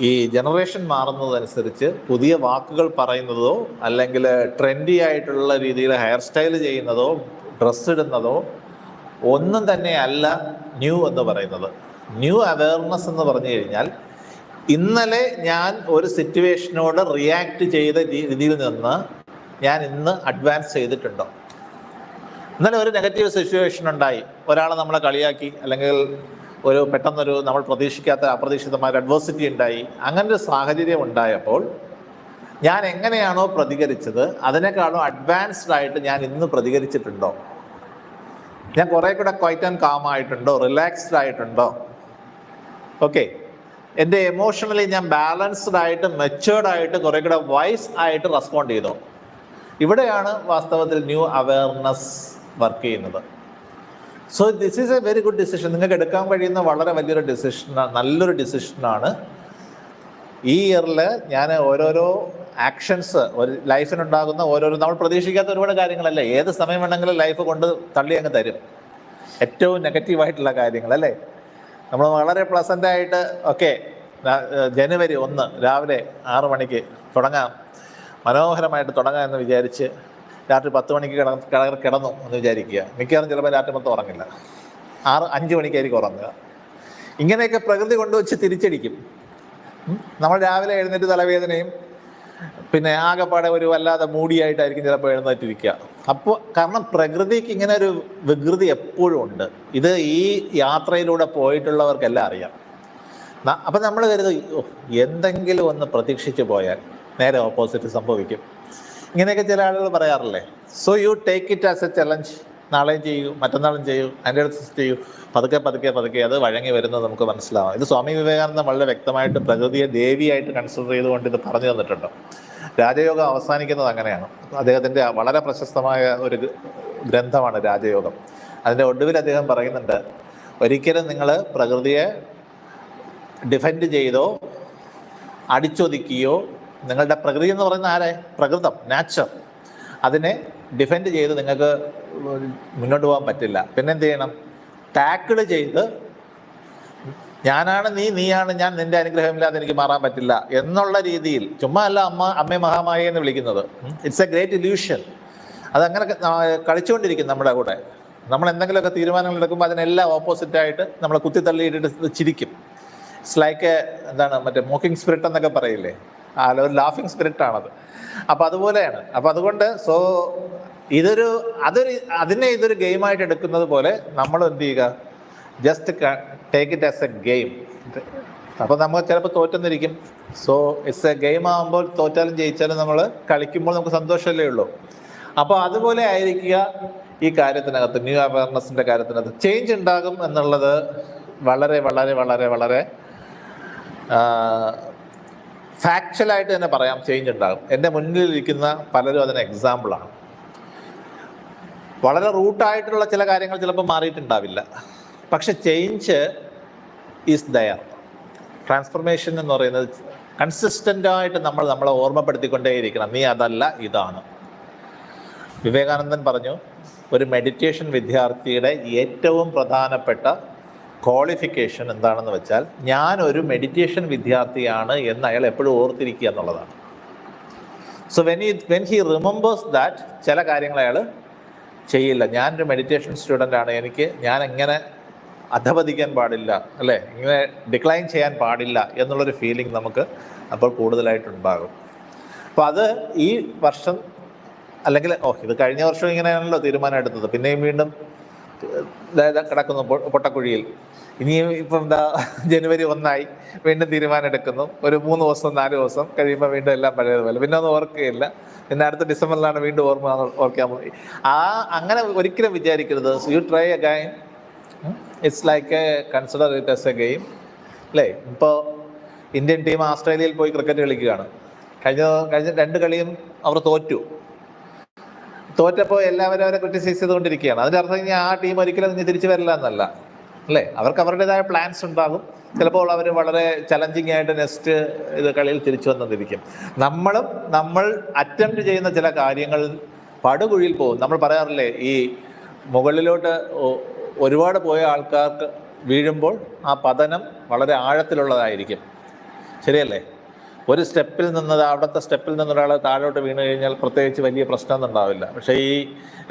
ഈ ജനറേഷൻ മാറുന്നതനുസരിച്ച് പുതിയ വാക്കുകൾ പറയുന്നതോ അല്ലെങ്കിൽ ട്രെൻഡി ആയിട്ടുള്ള രീതിയിൽ ഹെയർ സ്റ്റൈൽ ചെയ്യുന്നതോ ഡ്രസ്സ് ഇടുന്നതോ ഒന്നും തന്നെ അല്ല ന്യൂ എന്ന് പറയുന്നത്. ന്യൂ അവയർനെസ് എന്ന് പറഞ്ഞു കഴിഞ്ഞാൽ ഇന്നലെ ഞാൻ ഒരു സിറ്റുവേഷനോട് റിയാക്ട് ചെയ്ത രീതിയിൽ നിന്ന് ഞാൻ ഇന്ന് അഡ്വാൻസ് ചെയ്തിട്ടുണ്ടോ? ഇന്നലെ ഒരു നെഗറ്റീവ് സിറ്റുവേഷൻ ഉണ്ടായി. ഒരാളെ നമ്മളെ കളിയാക്കി അല്ലെങ്കിൽ ഒരു പെട്ടെന്നൊരു നമ്മൾ പ്രതീക്ഷിക്കാത്ത അപ്രതീക്ഷിതമായ അഡ്വേഴ്സിറ്റി ഉണ്ടായി. അങ്ങനെ ഒരു സാഹചര്യം ഉണ്ടായപ്പോൾ ഞാൻ എങ്ങനെയാണോ പ്രതികരിച്ചത് അതിനേക്കാളും അഡ്വാൻസ്ഡ് ആയിട്ട് ഞാൻ ഇന്ന് പ്രതികരിച്ചിട്ടുണ്ടോ? ഞാൻ കുറെ കൂടെ ക്വൈറ്റ് ആൻഡ് കാം ആയിട്ടുണ്ടോ? റിലാക്സ്ഡ് ആയിട്ടുണ്ടോ? ഓക്കെ എന്റെ എമോഷണലി ഞാൻ ബാലൻസ്ഡ് ആയിട്ട് മെച്ചേർഡ് ആയിട്ട് കുറെ കൂടെ വൈസ് ആയിട്ട് റെസ്പോണ്ട് ചെയ്തോ. ഇവിടെയാണ് വാസ്തവത്തിൽ ന്യൂ അവയർനെസ് വർക്ക് ചെയ്യുന്നത്. So this is a very good decision നിങ്ങൾക്ക് എടുക്കാൻ കഴിയുന്ന വളരെ വലിയൊരു ഡിസിഷനാണ് നല്ലൊരു ഡിസിഷനാണ് ഈ ഇയറിൽ ഞാൻ ഓരോരോ ആക്ഷൻസ് ഒരു ലൈഫിനുണ്ടാകുന്ന ഓരോരോ നമ്മൾ പ്രതീക്ഷിക്കാത്ത ഒരുപാട് കാര്യങ്ങളല്ലേ? ഏത് സമയം വേണമെങ്കിലും ലൈഫ് കൊണ്ട് തള്ളി അങ്ങ് തരും. ഏറ്റവും നെഗറ്റീവായിട്ടുള്ള കാര്യങ്ങൾ അല്ലേ? നമ്മൾ വളരെ പ്ലസന്റ് ആയിട്ട് ഓക്കെ ജനുവരി ഒന്ന് രാവിലെ ആറു മണിക്ക് തുടങ്ങാം. മനോഹരമായിട്ട് തുടങ്ങാം എന്ന് വിചാരിച്ച് രാത്രി പത്ത് മണിക്ക് കിട കിട- കിടന്നു എന്ന് വിചാരിക്കുക. മിക്കവാറും ചിലപ്പോൾ രാത്രി മൊത്തം ഉറങ്ങില്ല. ആറ് അഞ്ച് മണിക്കായിരിക്കും ഉറങ്ങുക. ഇങ്ങനെയൊക്കെ പ്രകൃതി കൊണ്ടുവച്ച് തിരിച്ചടിക്കും. നമ്മൾ രാവിലെ എഴുന്നേറ്റ് തലവേദനയും പിന്നെ ആകെപ്പാടെ ഒരു വല്ലാതെ മൂടിയായിട്ടായിരിക്കും ചിലപ്പോൾ എഴുന്നേറ്റിരിക്കുക. അപ്പോൾ കാരണം പ്രകൃതിക്ക് ഇങ്ങനെ ഒരു വികൃതി എപ്പോഴും ഉണ്ട്. ഇത് ഈ യാത്രയിലൂടെ പോയിട്ടുള്ളവർക്കെല്ലാം അറിയാം. അപ്പം നമ്മൾ കരുതും "ഓ, എന്തെങ്കിലും ഒന്ന് പ്രതീക്ഷിച്ചു പോയാൽ നേരെ ഓപ്പോസിറ്റ് സംഭവിക്കും. ഇങ്ങനെയൊക്കെ ചില ആളുകൾ പറയാറില്ലേ? So you take it as a challenge നാളെയും ചെയ്യൂ മറ്റന്നാളും ചെയ്യൂ അതിന്റെ അടുത്ത് ചെയ്യൂ. പതുക്കെ പതുക്കെ പതുക്കെ അത് വഴങ്ങി വരുന്നത് നമുക്ക് മനസ്സിലാവാം. ഇത് സ്വാമി വിവേകാനന്ദ വളരെ വ്യക്തമായിട്ട് പ്രകൃതിയെ ദേവിയായിട്ട് കൺസിഡർ ചെയ്തുകൊണ്ട് ഇത് പറഞ്ഞു തന്നിട്ടുണ്ട്. രാജയോഗം അവസാനിക്കുന്നത് അങ്ങനെയാണ്. അദ്ദേഹത്തിന്റെ വളരെ പ്രശസ്തമായ ഒരു ഗ്രന്ഥമാണ് രാജയോഗം. അതിന്റെ ഒടുവിൽ അദ്ദേഹം പറയുന്നുണ്ട് ഒരിക്കലും നിങ്ങൾ പ്രകൃതിയെ ഡിഫെൻഡ് ചെയ്തോ അടിച്ചൊതുക്കിയോ നിങ്ങളുടെ പ്രകൃതി എന്ന് പറയുന്ന ആരെ? പ്രകൃതം നാച്ചർ അതിനെ ഡിഫെൻഡ് ചെയ്ത് നിങ്ങൾക്ക് മുന്നോട്ട് പോകാൻ പറ്റില്ല. പിന്നെ എന്ത് ചെയ്യണം? ടാക്കിൾ ചെയ്ത് ഞാനാണ് നീ നീയാണ് ഞാൻ നിന്റെ അനുഗ്രഹമില്ലാതെ എനിക്ക് മാറാൻ പറ്റില്ല എന്നുള്ള രീതിയിൽ. ചുമ്മാ അല്ല അമ്മ അമ്മേ മഹാമായി എന്ന് വിളിക്കുന്നത്. ഇറ്റ്സ് എ ഗ്രേറ്റ് ഇല്യൂഷൻ അതങ്ങനെ കളിച്ചുകൊണ്ടിരിക്കും നമ്മുടെ കൂടെ. നമ്മൾ എന്തെങ്കിലുമൊക്കെ തീരുമാനങ്ങൾ എടുക്കുമ്പോൾ അതിനെല്ലാം ഓപ്പോസിറ്റായിട്ട് നമ്മളെ കുത്തിത്തള്ളിയിട്ട് ചിരിക്കും. ഇറ്റ്സ് ലൈക്ക് എന്താണ് മറ്റേ മോക്കിംഗ് സ്പിരിറ്റ് എന്നൊക്കെ പറയില്ലേ? ആ ലാഫിംഗ് സ്പിരിറ്റ് ആണത്. അപ്പോൾ അതുപോലെയാണ്. അപ്പോൾ അതുകൊണ്ട് സോ ഇതൊരു അതൊരു അതിനെ ഇതൊരു ഗെയിമായിട്ട് എടുക്കുന്നത് പോലെ നമ്മൾ എന്ത് ചെയ്യുക? Just take it as a game അപ്പോൾ നമ്മൾ ചിലപ്പോൾ തോറ്റെന്നിരിക്കും. സോ ഇറ്റ്സ് എ ഗെയിം ആകുമ്പോൾ തോറ്റാലും ജയിച്ചാലും നമ്മൾ കളിക്കുമ്പോൾ നമുക്ക് സന്തോഷമല്ലേ ഉള്ളൂ. അപ്പോൾ അതുപോലെ ആയിരിക്കുക ഈ കാര്യത്തിനകത്ത് ന്യൂ അവയർനെസ്സിന്റെ കാര്യത്തിനകത്ത്. ചേഞ്ച് ഉണ്ടാകും എന്നുള്ളത് വളരെ വളരെ വളരെ വളരെ ഫാക്ച്വലായിട്ട് തന്നെ പറയാം ചേഞ്ച് ഉണ്ടാകും. എന്റെ മുന്നിലിരിക്കുന്ന പലരും അതിന് എക്സാമ്പിളാണ് വളരെ റൂട്ടായിട്ടുള്ള ചില കാര്യങ്ങൾ ചിലപ്പോൾ മാറിയിട്ടുണ്ടാവില്ല. പക്ഷെ ചേഞ്ച് ഈസ് ദയർ ട്രാൻസ്ഫർമേഷൻ എന്ന് പറയുന്നത് കൺസിസ്റ്റന്റായിട്ട് നമ്മൾ നമ്മളെ ഓർമ്മപ്പെടുത്തിക്കൊണ്ടേയിരിക്കണം. നീ അതല്ല ഇതാണ്. വിവേകാനന്ദൻ പറഞ്ഞു ഒരു മെഡിറ്റേഷൻ വിദ്യാർത്ഥിയുടെ ഏറ്റവും പ്രധാനപ്പെട്ട ക്വാളിഫിക്കേഷൻ എന്താണെന്ന് വെച്ചാൽ ഞാൻ ഒരു മെഡിറ്റേഷൻ വിദ്യാർത്ഥിയാണ് എന്ന് അയാൾ എപ്പോഴും ഓർത്തിരിക്കുക എന്നുള്ളതാണ്. സോ വെൻ ഈ വെൻ ഹി റിമെമ്പേഴ്സ് ദാറ്റ് ചില കാര്യങ്ങൾ അയാൾ ചെയ്യില്ല. ഞാനൊരു മെഡിറ്റേഷൻ സ്റ്റുഡന്റ് ആണ്. എനിക്ക് ഞാൻ എങ്ങനെ അധപതിക്കാൻ പാടില്ല അല്ലേ? ഇങ്ങനെ ഡിക്ലൈൻ ചെയ്യാൻ പാടില്ല എന്നുള്ളൊരു ഫീലിംഗ് നമുക്ക് അപ്പോൾ കൂടുതലായിട്ടുണ്ടാകും. അപ്പോൾ അത് ഈ വർഷം അല്ലെങ്കിൽ ഓ ഇത് കഴിഞ്ഞ വർഷം ഇങ്ങനെയാണല്ലോ തീരുമാനം എടുത്തത്. പിന്നെയും വീണ്ടും കിടക്കുന്നു പൊട്ടക്കുഴിയിൽ. ഇനിയും ഇപ്പം എന്താ ജനുവരി ഒന്നായി വീണ്ടും തീരുമാനം എടുക്കുന്നു ഒരു മൂന്ന് ദിവസം നാല് ദിവസം കഴിയുമ്പോൾ വീണ്ടും എല്ലാം പഴയതുപോലെ. പിന്നെ ഒന്നും ഓർക്കുകയില്ല. പിന്നെ അടുത്ത ഡിസംബറിലാണ് വീണ്ടും ഓർമ്മ ഓർക്കാൻ പോയി ആ അങ്ങനെ ഒരിക്കലും വിചാരിക്കരുത്. You try again it's like a consider it as a game അല്ലേ? ഇപ്പോൾ ഇന്ത്യൻ ടീം ഓസ്ട്രേലിയയിൽ പോയി ക്രിക്കറ്റ് കളിക്കുകയാണ്. കഴിഞ്ഞ കഴിഞ്ഞ രണ്ട് കളിയും അവർ തോറ്റു. തോറ്റപ്പോൾ എല്ലാവരും അവരെ ക്രിറ്റിസൈസ് ചെയ്തുകൊണ്ടിരിക്കുകയാണ്. അതിന്റെ അർത്ഥം ഇനി ആ ടീം ഒരിക്കലും ഇനി തിരിച്ചു വരില്ല എന്നല്ല. അല്ലേ? അവർക്ക് അവരുടേതായ പ്ലാൻസ് ഉണ്ടാകും. ചിലപ്പോൾ അവർ വളരെ ചലഞ്ചിങ് ആയിട്ട് നെക്സ്റ്റ് ഇത് കളിയിൽ തിരിച്ചു വന്നിരിക്കും നമ്മളും നമ്മൾ അറ്റംപ്റ്റ് ചെയ്യുന്ന ചില കാര്യങ്ങൾ പടുകുഴിയിൽ പോകും. നമ്മൾ പറയാറില്ലേ ഈ മുകളിലോട്ട് ഒരുപാട് പോയ ആൾക്കാർക്ക് വീഴുമ്പോൾ ആ പതനം വളരെ ആഴത്തിലുള്ളതായിരിക്കും. ശരിയല്ലേ? ഒരു സ്റ്റെപ്പിൽ നിന്ന് അവിടുത്തെ സ്റ്റെപ്പിൽ നിന്ന് ഒരാൾ താഴോട്ട് വീണു കഴിഞ്ഞാൽ പ്രത്യേകിച്ച് വലിയ പ്രശ്നമൊന്നും ഉണ്ടാവില്ല. പക്ഷേ ഈ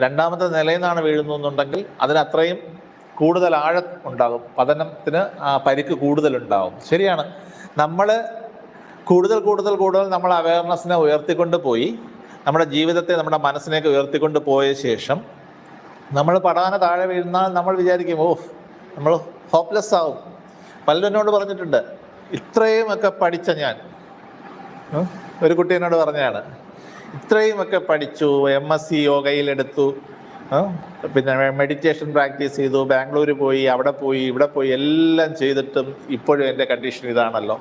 രണ്ടാമത്തെ നിലയിൽ നിന്നാണ് വീഴുന്നുണ്ടെങ്കിൽ അതിനത്രയും കൂടുതൽ ആഴം ഉണ്ടാകും പതനത്തിന് പരിക്ക് കൂടുതലുണ്ടാകും ശരിയാണ്. നമ്മൾ കൂടുതൽ കൂടുതൽ കൂടുതൽ നമ്മൾ അവയർനെസ്സിനെ ഉയർത്തിക്കൊണ്ട് പോയി നമ്മുടെ ജീവിതത്തെ നമ്മുടെ മനസ്സിനെയൊക്കെ ഉയർത്തിക്കൊണ്ട് പോയ ശേഷം നമ്മൾ പടാന താഴെ വീഴുന്നാൽ നമ്മൾ വിചാരിക്കും ഓഹ് നമ്മൾ ഹോപ്പ്ലെസ് ആവും. പലരും എന്നോട് പറഞ്ഞിട്ടുണ്ട് ഇത്രയും ഒക്കെ പഠിച്ച ഞാൻ ഒരു കുട്ടി എന്നോട് പറഞ്ഞാണ് ഇത്രയും ഒക്കെ പഠിച്ചു എം എസ് സി യോഗയിലെടുത്തു. പിന്നെ മെഡിറ്റേഷൻ പ്രാക്ടീസ് ചെയ്തു ബാംഗ്ലൂർ പോയി അവിടെ പോയി ഇവിടെ പോയി എല്ലാം ചെയ്തിട്ടും ഇപ്പോഴും എന്റെ കണ്ടീഷൻ ഇതാണല്ലോ.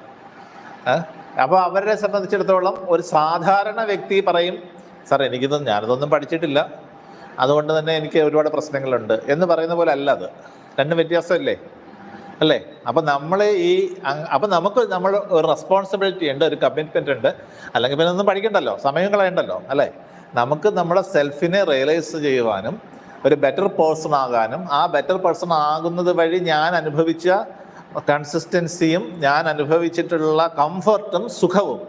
അപ്പോൾ അവരെ സംബന്ധിച്ചിടത്തോളം ഒരു സാധാരണ വ്യക്തി പറയും സാർ എനിക്കിതൊന്നും ഞാനിതൊന്നും പഠിച്ചിട്ടില്ല. അതുകൊണ്ട് തന്നെ എനിക്ക് ഒരുപാട് പ്രശ്നങ്ങളുണ്ട്. എന്ന് പറയുന്ന പോലെ അല്ല അത്. രണ്ടും വ്യത്യാസമല്ലേ? അല്ലേ? അപ്പൊ നമ്മൾ ഈ അപ്പൊ നമുക്ക് നമ്മൾ ഒരു റെസ്പോൺസിബിലിറ്റി ഉണ്ട് ഒരു കമ്മിറ്റ്മെന്റ് ഉണ്ട്. അല്ലെങ്കിൽ പിന്നെ ഒന്നും പഠിക്കണ്ടല്ലോ സമയം കളയണ്ടല്ലോ അല്ലേ? നമുക്ക് നമ്മുടെ സെൽഫിനെ റിയലൈസ് ചെയ്യുവാനും ഒരു ബെറ്റർ പേഴ്സൺ ആകാനും ആ ബെറ്റർ പേഴ്സൺ ആകുന്നത് വഴി ഞാൻ അനുഭവിച്ച കൺസിസ്റ്റൻസിയും ഞാൻ അനുഭവിച്ചിട്ടുള്ള കംഫർട്ടും സുഖവും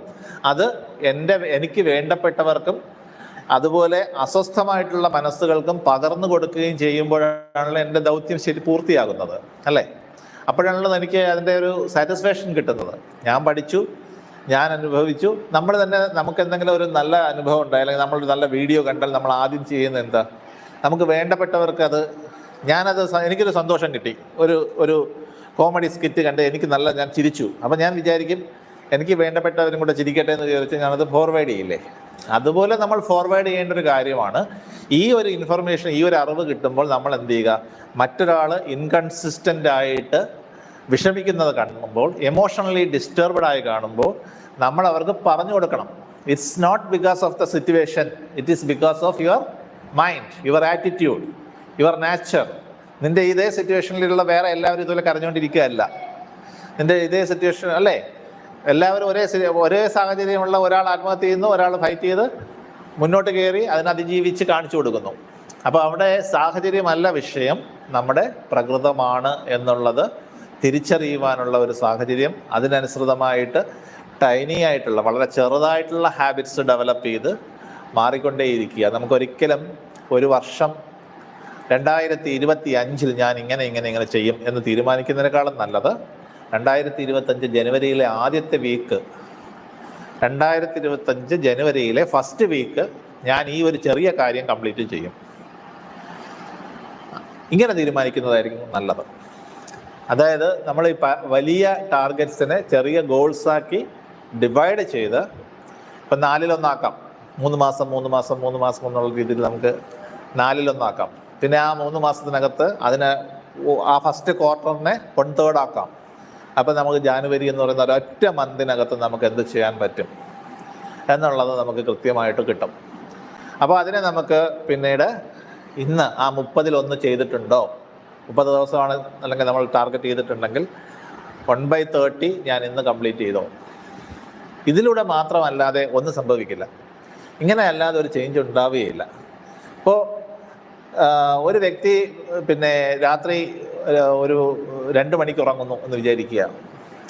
അത് എന്റെ എനിക്ക് വേണ്ടപ്പെട്ടവർക്കും അതുപോലെ അസ്വസ്ഥമായിട്ടുള്ള മനസ്സുകൾക്കും പകർന്നു കൊടുക്കുകയും ചെയ്യുമ്പോഴാണല്ലോ എന്റെ ദൗത്യം ശരി പൂർത്തിയാകുന്നത് അല്ലേ? അപ്പോഴാണല്ലോ എനിക്ക് അതിന്റെ ഒരു സാറ്റിസ്ഫാക്ഷൻ കിട്ടുന്നത്. ഞാൻ പഠിച്ചു ഞാൻ അനുഭവിച്ചു. നമ്മൾ തന്നെ നമുക്ക് എന്തെങ്കിലും ഒരു നല്ല അനുഭവം ഉണ്ടായി അല്ലെങ്കിൽ നമ്മളൊരു നല്ല വീഡിയോ കണ്ടാൽ നമ്മൾ ആദ്യം ചെയ്യുന്നത് എന്താ? നമുക്ക് വേണ്ടപ്പെട്ടവർക്ക് അത് ഞാനത് എനിക്കൊരു സന്തോഷം കിട്ടി. ഒരു ഒരു കോമഡി സ്കിറ്റ് കണ്ട് എനിക്ക് നല്ല ഞാൻ ചിരിച്ചു. അപ്പം ഞാൻ വിചാരിക്കും എനിക്ക് വേണ്ടപ്പെട്ടവരും കൂടെ ചിരിക്കട്ടെ എന്ന് വിചാരിച്ച് ഞാനത് ഫോർവേഡ് ചെയ്യില്ലേ? അതുപോലെ നമ്മൾ ഫോർവേഡ് ചെയ്യേണ്ട ഒരു കാര്യമാണ്. ഈ ഒരു ഇൻഫർമേഷൻ ഈ ഒരു അറിവ് കിട്ടുമ്പോൾ നമ്മൾ എന്ത് ചെയ്യുക? മറ്റൊരാൾ ഇൻകൺസിസ്റ്റന്റ് ആയിട്ട് വിഷമിക്കുന്നത് കാണുമ്പോൾ എമോഷണലി ഡിസ്റ്റർബ്ഡ് ആയി കാണുമ്പോൾ നമ്മൾ അവർക്ക് പറഞ്ഞു കൊടുക്കണം. It's not because of the situation it is because of your mind your attitude your nature നിന്റെ ഇതേ സിറ്റുവേഷനിലുള്ള വേറെ എല്ലാവരും ഇതുപോലെ കരഞ്ഞുകൊണ്ടിരിക്കുകയല്ല. നിന്റെ ഇതേ സിറ്റുവേഷൻ അല്ലേ? എല്ലാവരും ഒരേ ഒരേ സാഹചര്യമുള്ള ഒരാൾ ആത്മഹത്യ ചെയ്യുന്നു ഒരാൾ ഫൈറ്റ് ചെയ്ത് മുന്നോട്ട് കയറി അതിനെ അതിജീവിച്ച് കാണിച്ചു കൊടുക്കുന്നു. അപ്പോൾ അവിടെ സാഹചര്യമല്ല വിഷയം നമ്മുടെ പ്രകൃതമാണ് എന്നുള്ളത് തിരിച്ചറിയുവാനുള്ള ഒരു സാഹചര്യം. അതിനനുസൃതമായിട്ട് ടൈനി ആയിട്ടുള്ള വളരെ ചെറുതായിട്ടുള്ള ഹാബിറ്റ്സ് ഡെവലപ്പ് ചെയ്ത് മാറിക്കൊണ്ടേയിരിക്കുക. നമുക്കൊരിക്കലും ഒരു വർഷം രണ്ടായിരത്തി ഇരുപത്തി അഞ്ചിൽ ഞാൻ ഇങ്ങനെ ഇങ്ങനെ ഇങ്ങനെ ചെയ്യും എന്ന് തീരുമാനിക്കുന്നതിനേക്കാളും നല്ലത് രണ്ടായിരത്തി ഇരുപത്തഞ്ച് ജനുവരിയിലെ ആദ്യത്തെ വീക്ക് രണ്ടായിരത്തി ഇരുപത്തഞ്ച് ജനുവരിയിലെ ഫസ്റ്റ് വീക്ക് ഞാൻ ഈ ഒരു ചെറിയ കാര്യം കംപ്ലീറ്റ് ചെയ്യും. ഇങ്ങനെ തീരുമാനിക്കുന്നതായിരിക്കും നല്ലത്. അതായത് നമ്മൾ ഈ വലിയ ടാർഗറ്റ്സിനെ ചെറിയ ഗോൾസാക്കി ഡിവൈഡ് ചെയ്ത് ഇപ്പം നാലിലൊന്നാക്കാം. മൂന്ന് മാസം മൂന്ന് മാസം മൂന്ന് മാസം എന്നുള്ള രീതിയിൽ നമുക്ക് നാലിലൊന്നാക്കാം. പിന്നെ ആ മൂന്ന് മാസത്തിനകത്ത് അതിനെ ആ ഫസ്റ്റ് ക്വാർട്ടറിനെ വൺ തേർഡ് ആക്കാം. അപ്പം നമുക്ക് ജാനുവരി എന്ന് പറയുന്ന ഒരൊറ്റ മന്തിനകത്ത് നമുക്ക് എന്ത് ചെയ്യാൻ പറ്റും? എന്നുള്ളത് നമുക്ക് കൃത്യമായിട്ട് കിട്ടും. അപ്പോൾ അതിനെ നമുക്ക് പിന്നീട് ഇന്ന് ആ മുപ്പതിലൊന്ന് ചെയ്തിട്ടുണ്ടോ? മുപ്പത് ദിവസമാണ് അല്ലെങ്കിൽ നമ്മൾ ടാർഗറ്റ് ചെയ്തിട്ടുണ്ടെങ്കിൽ വൺ ബൈ തേർട്ടി ഞാൻ ഇന്ന് കംപ്ലീറ്റ് ചെയ്തോ? ഇതിലൂടെ മാത്രമല്ലാതെ ഒന്നും സംഭവിക്കില്ല. ഇങ്ങനെ അല്ലാതെ ഒരു ചേഞ്ച് ഉണ്ടാവുകയില്ല. അപ്പോൾ ഒരു വ്യക്തി പിന്നെ രാത്രി ഒരു രണ്ട് മണിക്ക് ഉറങ്ങുന്നു എന്ന് വിചാരിക്കുക.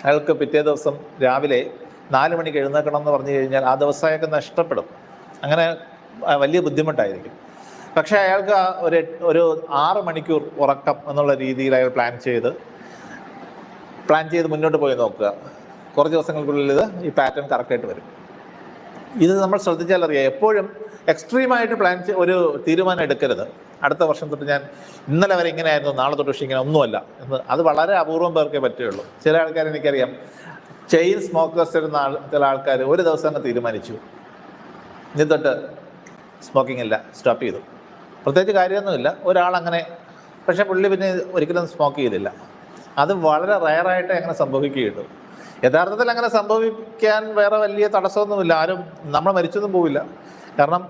അയാൾക്ക് പിറ്റേ ദിവസം രാവിലെ നാല് മണിക്ക് എഴുന്നേക്കണം എന്ന് പറഞ്ഞു കഴിഞ്ഞാൽ ആ ദിവസം അയാൾക്ക് നഷ്ടപ്പെടും. അങ്ങനെ വലിയ ബുദ്ധിമുട്ടായിരിക്കും. പക്ഷേ അയാൾക്ക് ഒരു ഒരു ആറ് മണിക്കൂർ ഉറക്കം എന്നുള്ള രീതിയിൽ അയാൾ പ്ലാൻ ചെയ്ത് പ്ലാൻ ചെയ്ത് മുന്നോട്ട് പോയി നോക്കുക. കുറച്ച് ദിവസങ്ങൾക്കുള്ളിൽ ഇത് ഈ പാറ്റേൺ കറക്റ്റായിട്ട് വരും. ഇത് നമ്മൾ ശ്രദ്ധിച്ചാൽ അറിയാം എപ്പോഴും എക്സ്ട്രീമായിട്ട് പ്ലാൻ ഒരു തീരുമാനം എടുക്കരുത്. അടുത്ത വർഷം തൊട്ട് ഞാൻ ഇന്നലെ വരെ ഇങ്ങനെയായിരുന്നു നാളെ തൊട്ട് പക്ഷേ ഇങ്ങനെ ഒന്നുമല്ല എന്ന് അത് വളരെ അപൂർവം പേർക്കേ പറ്റുള്ളൂ ചില ആൾക്കാർ എനിക്കറിയാം. ചെയിൻ സ്മോക്കേഴ്സ് ഇരുന്ന ആൾ ചില ആൾക്കാർ ഒരു ദിവസം തന്നെ തീരുമാനിച്ചു. ഇനി തൊട്ട് സ്മോക്കിംഗ് ഇല്ല സ്റ്റോപ്പ് ചെയ്തു. പ്രത്യേകിച്ച് കാര്യമൊന്നുമില്ല. ഒരാളങ്ങനെ പക്ഷേ പുള്ളി പിന്നെ ഒരിക്കലും സ്മോക്ക് ചെയ്തില്ല. അത് വളരെ റയറായിട്ടേ അങ്ങനെ സംഭവിക്കുകയുള്ളൂ. യഥാർത്ഥത്തിൽ അങ്ങനെ സംഭവിക്കാൻ വേറെ വലിയ തടസ്സമൊന്നുമില്ല. ആരും നമ്മൾ മരിച്ചൊന്നും പോവില്ല. കാരണം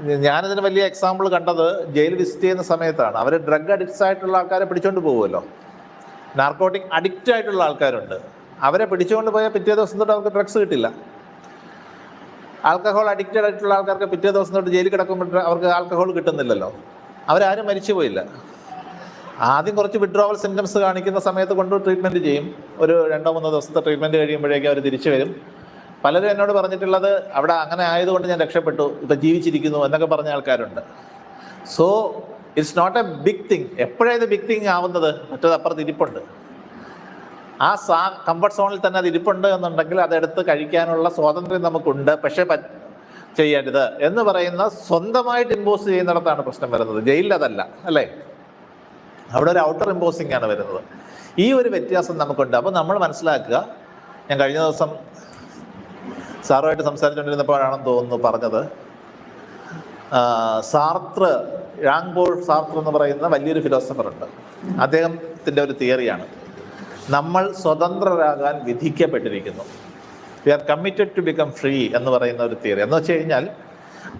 ഞാനിതിന് വലിയ എക്സാമ്പിൾ കണ്ടത് ജയിൽ വിസിറ്റ് ചെയ്യുന്ന സമയത്താണ്. അവർ ഡ്രഗ് അഡിക്ട്സ് ആയിട്ടുള്ള ആൾക്കാരെ പിടിച്ചുകൊണ്ട് പോകുമല്ലോ നാർക്കോട്ടിക് അഡിക്റ്റ് ആയിട്ടുള്ള ആൾക്കാരുണ്ട്. അവരെ പിടിച്ചുകൊണ്ട് പോയാൽ പിറ്റേ ദിവസം തൊട്ട് അവർക്ക് ഡ്രഗ്സ് കിട്ടില്ല. ആൽക്കഹോൾ അഡിക്റ്റഡ് ആയിട്ടുള്ള ആൾക്കാർക്ക് പിറ്റേ ദിവസം തൊട്ട് ജയിലിൽ കിടക്കുമ്പോൾ അവർക്ക് ആൽക്കഹോൾ കിട്ടുന്നില്ലല്ലോ. അവരാരും മരിച്ചു പോയില്ല. ആദ്യം കുറച്ച് വിഡ്രോവൽ സിംറ്റംസ് കാണിക്കുന്ന സമയത്ത് കൊണ്ട് ട്രീറ്റ്മെന്റ് ചെയ്യും. ഒരു രണ്ടോ മൂന്നോ ദിവസത്തെ ട്രീറ്റ്മെന്റ് കഴിയുമ്പോഴേക്കും അവർ തിരിച്ചു വരും. പലരും എന്നോട് പറഞ്ഞിട്ടുള്ളത് അവിടെ അങ്ങനെ ആയതുകൊണ്ട് ഞാൻ രക്ഷപ്പെട്ടു ഇപ്പം ജീവിച്ചിരിക്കുന്നു എന്നൊക്കെ പറഞ്ഞ ആൾക്കാരുണ്ട്. So it's not a big thing എപ്പോഴാണ് ഇത് ബിഗ് തിങ് ആവുന്നത്? മറ്റത് അപ്പുറത്ത് ഇരിപ്പുണ്ട്. ആ സാ കംഫർട്ട് സോണിൽ തന്നെ അത് ഇരിപ്പുണ്ട് എന്നുണ്ടെങ്കിൽ അതെടുത്ത് കഴിക്കാനുള്ള സ്വാതന്ത്ര്യം നമുക്കുണ്ട്. പക്ഷേ ചെയ്യരുത് എന്ന് പറയുന്ന സ്വന്തമായിട്ട് ഇമ്പോസ് ചെയ്യുന്നിടത്താണ് പ്രശ്നം വരുന്നത്. ജയിലിൽ അതല്ല അല്ലേ? അവിടെ ഒരു ഔട്ടർ ഇമ്പോസിംഗ് ആണ് വരുന്നത്. ഈ ഒരു വ്യത്യാസം നമുക്കുണ്ട്. അപ്പോൾ നമ്മൾ മനസ്സിലാക്കുക ഞാൻ കഴിഞ്ഞ ദിവസം സാറുമായിട്ട് സംസാരിച്ചുകൊണ്ടിരുന്നപ്പോഴാണെന്ന് തോന്നുന്നു പറഞ്ഞത്. സാർത്ര സാർത്ര റാങ്ബോൾ സാർത്ര എന്ന് പറയുന്ന വലിയൊരു ഫിലോസഫർ ഉണ്ട്. അദ്ദേഹത്തിന്റെ ഒരു തിയറിയാണ് നമ്മൾ സ്വതന്ത്രരാകാൻ വിധിക്കപ്പെട്ടിരിക്കുന്നു. We are committed to become free എന്ന് പറയുന്ന ഒരു തിയറി എന്ന് വെച്ച് കഴിഞ്ഞാൽ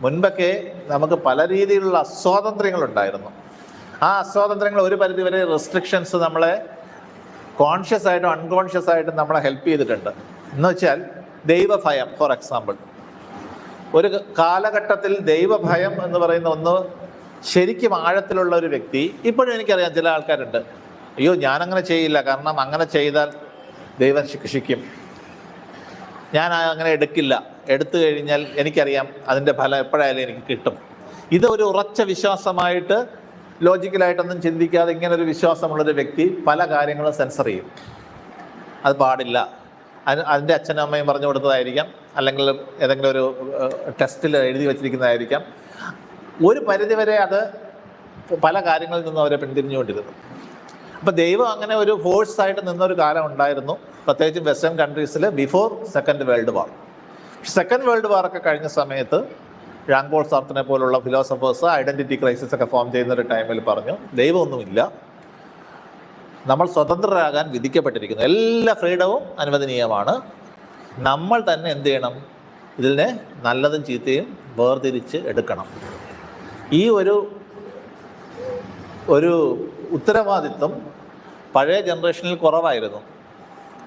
മുൻപൊക്കെ നമുക്ക് പല രീതിയിലുള്ള അസ്വാതന്ത്ര്യങ്ങൾ ഉണ്ടായിരുന്നു ആ അസ്വാതന്ത്ര്യങ്ങൾ ഒരു പരിധിവരെ റെസ്ട്രിക്ഷൻസ് നമ്മളെ കോൺഷ്യസ് ആയിട്ടും അൺകോൺഷ്യസ് ആയിട്ടും നമ്മളെ ഹെൽപ്പ് ചെയ്തിട്ടുണ്ട്. എന്ന് വെച്ചാൽ ദൈവഭയം ഫോർ എക്സാമ്പിൾ. ഒരു കാലഘട്ടത്തിൽ ദൈവഭയം എന്ന് പറയുന്ന ഒന്ന് ശരിക്കും ആഴത്തിലുള്ള ഒരു വ്യക്തി ഇപ്പോഴും എനിക്കറിയാം ചില ആൾക്കാരുണ്ട്. അയ്യോ ഞാനങ്ങനെ ചെയ്യില്ല കാരണം അങ്ങനെ ചെയ്താൽ ദൈവം ശിക്ഷിക്കും ഞാൻ അങ്ങനെ എടുക്കില്ല. എടുത്തു കഴിഞ്ഞാൽ എനിക്കറിയാം അതിന്റെ ഫലം എപ്പോഴായാലും എനിക്ക് കിട്ടും. ഇത് ഒരു ഉറച്ച വിശ്വാസമായിട്ട് ലോജിക്കലായിട്ടൊന്നും ചിന്തിക്കാതെ ഇങ്ങനെ ഒരു വിശ്വാസമുള്ളൊരു വ്യക്തി പല കാര്യങ്ങളും സെൻസർ ചെയ്യും. അത് പാടില്ല. അതിന്റെ അച്ഛനും അമ്മയും പറഞ്ഞു കൊടുത്തതായിരിക്കാം. അല്ലെങ്കിൽ ഏതെങ്കിലും ഒരു ടെസ്റ്റിൽ എഴുതി വച്ചിരിക്കുന്നതായിരിക്കാം. ഒരു പരിധിവരെ അത് പല കാര്യങ്ങളിൽ നിന്നും അവരെ പിന്തിരിഞ്ഞുകൊണ്ടിരുന്നു. അപ്പം ദൈവം അങ്ങനെ ഒരു ഫോഴ്സ് ആയിട്ട് നിന്നൊരു കാലം ഉണ്ടായിരുന്നു. പ്രത്യേകിച്ചും western കൺട്രീസിൽ before second world war second world war ഒക്കെ കഴിഞ്ഞ സമയത്ത് റാങ്കോൾ സാർത്തിനെ പോലുള്ള ഫിലോസഫേഴ്സ് ഐഡന്റിറ്റി ക്രൈസിസ് ഒക്കെ ഫോം ചെയ്യുന്ന ഒരു ടൈമിൽ പറഞ്ഞു ദൈവമൊന്നുമില്ല. നമ്മൾ സ്വതന്ത്രരാകാൻ വിധിക്കപ്പെട്ടിരിക്കുന്നു. എല്ലാ ഫ്രീഡവും അനുവദനീയമാണ്. നമ്മൾ തന്നെ എന്ത് ചെയ്യണം? ഇതിനെ നല്ലതും ചീത്തയും വേർതിരിച്ച് എടുക്കണം. ഈ ഒരു ഒരു ഉത്തരവാദിത്വം പഴയ ജനറേഷനിൽ കുറവായിരുന്നു.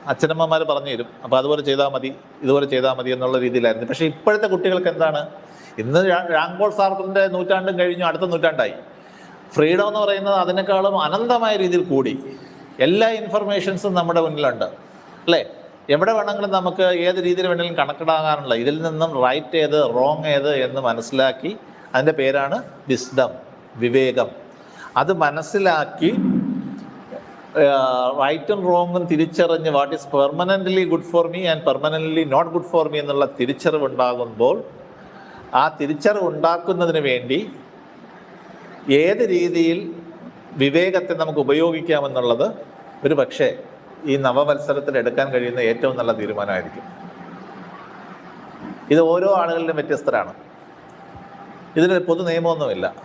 അച്ഛനമ്മമാർ പറഞ്ഞു തരും അപ്പോൾ അതുപോലെ ചെയ്താൽ മതി ഇതുപോലെ ചെയ്താൽ മതി എന്നുള്ള രീതിയിലായിരുന്നു. പക്ഷേ ഇപ്പോഴത്തെ കുട്ടികൾക്ക് എന്താണ്? ഇന്ന് രാംഗോൾ സാർക്കിന്റെ നൂറ്റാണ്ടും കഴിഞ്ഞു അടുത്ത നൂറ്റാണ്ടായി. ഫ്രീഡം എന്ന് പറയുന്നത് അതിനേക്കാളും അനന്തമായ രീതിയിൽ കൂടി എല്ലാ ഇൻഫർമേഷൻസും നമ്മുടെ മുന്നിലുണ്ട്. അല്ലേ? എവിടെ വേണമെങ്കിലും നമുക്ക് ഏത് രീതിയിൽ വേണമെങ്കിലും കണക്കിടാകാനുള്ള ഇതിൽ നിന്നും റൈറ്റ് ഏത് റോങ് ഏത് എന്ന് മനസ്സിലാക്കി അതിന്റെ പേരാണ് വിസ്ഡം വിവേകം. അത് മനസ്സിലാക്കി റൈറ്റും റോങ്ങും തിരിച്ചറിഞ്ഞ് what is permanently good for me and permanently not good for me എന്നുള്ള തിരിച്ചറിവ് ഉണ്ടാകുമ്പോൾ ആ തിരിച്ചറിവ് ഉണ്ടാക്കുന്നതിന് വേണ്ടി ഏത് രീതിയിൽ വിവേകത്തെ നമുക്ക് ഉപയോഗിക്കാമെന്നുള്ളത് ഒരു പക്ഷേ ഈ നവവത്സരത്തിൽ എടുക്കാൻ കഴിയുന്ന ഏറ്റവും നല്ല തീരുമാനമായിരിക്കും. ഇത് ഓരോ ആളുകളിലും വ്യത്യസ്തരാണ്. ഇതിന് പൊതു നിയമമൊന്നുമില്ല.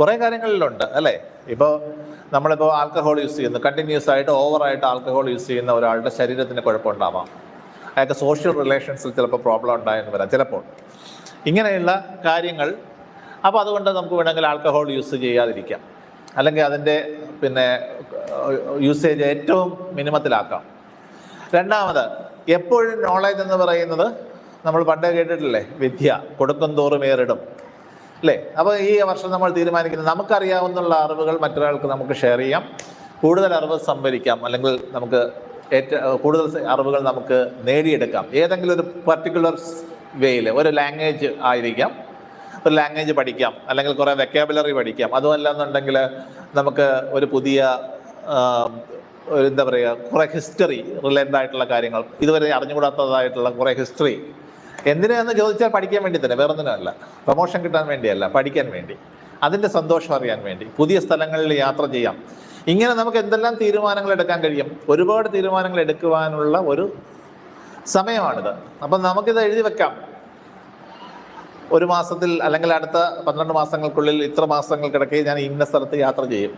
കുറേ കാര്യങ്ങളിലുണ്ട് അല്ലേ? ഇപ്പോൾ നമ്മളിപ്പോൾ ആൽക്കഹോൾ യൂസ് ചെയ്യുന്നു. കണ്ടിന്യൂസ് ആയിട്ട് ഓവറായിട്ട് ആൽക്കഹോൾ യൂസ് ചെയ്യുന്ന ഒരാളുടെ ശരീരത്തിന് കുഴപ്പമുണ്ടാവാം. അയാൾക്ക് സോഷ്യൽ റിലേഷൻസിൽ ചിലപ്പോൾ പ്രോബ്ലം ഉണ്ടായെന്ന് വരാം ചിലപ്പോൾ. ഇങ്ങനെയുള്ള കാര്യങ്ങൾ അപ്പോൾ അതുകൊണ്ട് നമുക്ക് വേണമെങ്കിൽ ആൽക്കഹോൾ യൂസ് ചെയ്യാതിരിക്കാം. അല്ലെങ്കിൽ അതിന്റെ പിന്നെ യൂസേജ് ഏറ്റവും മിനിമത്തിലാക്കാം. രണ്ടാമത് എപ്പോഴും നോളേജ് എന്ന് പറയുന്നത് നമ്മൾ പണ്ടേ കേട്ടിട്ടില്ലേ? വിദ്യ കൊടുക്കും തോറും ഏറിടും. അല്ലേ അപ്പോൾ ഈ വർഷം നമ്മൾ തീരുമാനിക്കുന്നത് നമുക്കറിയാവുന്നുള്ള അറിവുകൾ മറ്റൊരാൾക്ക് നമുക്ക് ഷെയർ ചെയ്യാം. കൂടുതൽ അറിവ് സംഭരിക്കാം. അല്ലെങ്കിൽ നമുക്ക് ഏറ്റ കൂടുതൽ അറിവുകൾ നമുക്ക് നേടിയെടുക്കാം. ഏതെങ്കിലും ഒരു പർട്ടിക്കുലർ വേയിൽ ഒരു ലാംഗ്വേജ് ആയിരിക്കാം. ഒരു ലാംഗ്വേജ് പഠിക്കാം. അല്ലെങ്കിൽ കുറേ വെക്കാബുലറി പഠിക്കാം. അതുമല്ല എന്നുണ്ടെങ്കിൽ നമുക്ക് ഒരു പുതിയ എന്താ പറയുക കുറേ ഹിസ്റ്ററി റിലേറ്റഡ് ആയിട്ടുള്ള കാര്യങ്ങൾ ഇതുവരെ അറിഞ്ഞുകൂടാത്തതായിട്ടുള്ള കുറേ ഹിസ്റ്ററി എന്തിനാന്ന് ചോദിച്ചാൽ പഠിക്കാൻ വേണ്ടി തന്നെ വേറെ ഒന്നിനല്ല പ്രൊമോഷൻ കിട്ടാൻ വേണ്ടിയല്ല പഠിക്കാൻ വേണ്ടി. അതിന്റെ സന്തോഷം അറിയാൻ വേണ്ടി. പുതിയ സ്ഥലങ്ങളിൽ യാത്ര ചെയ്യാം. ഇങ്ങനെ നമുക്ക് എന്തെല്ലാം തീരുമാനങ്ങൾ എടുക്കാൻ കഴിയും? ഒരുപാട് തീരുമാനങ്ങൾ എടുക്കുവാനുള്ള ഒരു സമയമാണിത്. അപ്പം നമുക്കിത് എഴുതി വെക്കാം. ഒരു മാസത്തിൽ അല്ലെങ്കിൽ അടുത്ത പന്ത്രണ്ട് മാസങ്ങൾക്കുള്ളിൽ ഇത്ര മാസങ്ങൾക്കിടയ്ക്ക് ഞാൻ ഇന്ന സ്ഥലത്ത് യാത്ര ചെയ്യും.